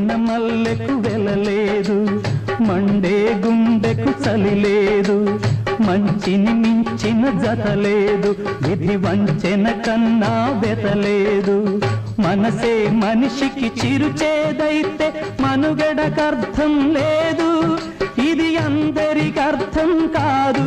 వాడిన మల్లెకు వెలలేదు మండే గుండెకు చలి లేదు మంచిని మించిన జత లేదు విధి వంచెన కన్నా బెతలేదు మనసే మనిషికి చిరుచేదైతే మనుగడకర్థం లేదు ఇది అందరికి అర్థం కాదు.